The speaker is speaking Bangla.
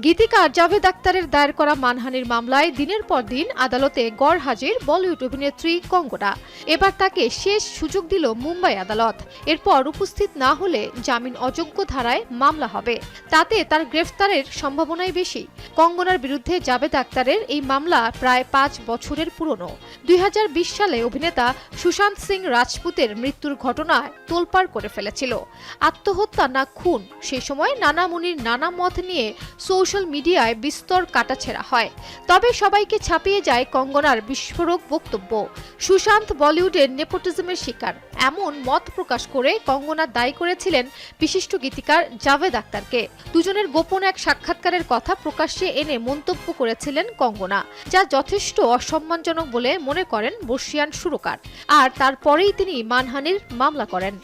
গীতিকার জাভেদ আক্তারের দায়ের করা মানহানির মামলায় দিনের পর দিন আদালতে গড় হাজির বলিউড অভিনেত্রী কঙ্গনা এবার তাকে শেষ সুযোগ দিল মুম্বাই আদালত। এরপর উপস্থিত না হলে জামিন অযোগ্য ধারায় মামলা হবে। তাতে তার গ্রেফতারের সম্ভাবনাই বেশি। কঙ্গনার বিরুদ্ধে জাভেদ আক্তারের এই মামলা প্রায় পাঁচ বছরের পুরনো। দুই হাজার বিশ সালে অভিনেতা সুশান্ত সিং রাজপুতের মৃত্যুর ঘটনায় তোলপাড় করে ফেলেছিল। আত্মহত্যা না খুন, সে সময় নানা মুনির নানা মত নিয়ে সোশ্যাল মিডিয়ায় বিস্তর কাটাছেড়া হয়। তবে সবাইকে ছাপিয়ে যায় কঙ্গনার বিস্ফোরক বক্তব্য। সুশান্ত বলিউডের নেপোটিজমের শিকার। এমন মত প্রকাশ করে কঙ্গনা দায়ী করেছিলেন বিশিষ্ট গীতিকার জাভেদ আক্তারকে। দুজনের গোপন এক সাক্ষাৎকারের কথা প্রকাশ্যে এনে মন্তব্য করেছিলেন কঙ্গনা, যা যথেষ্ট অসম্মানজনক বলে মনে করেন বর্ষিয়ান সুরকার। আর তারপরেই তিনি মানহানির মামলা করেন।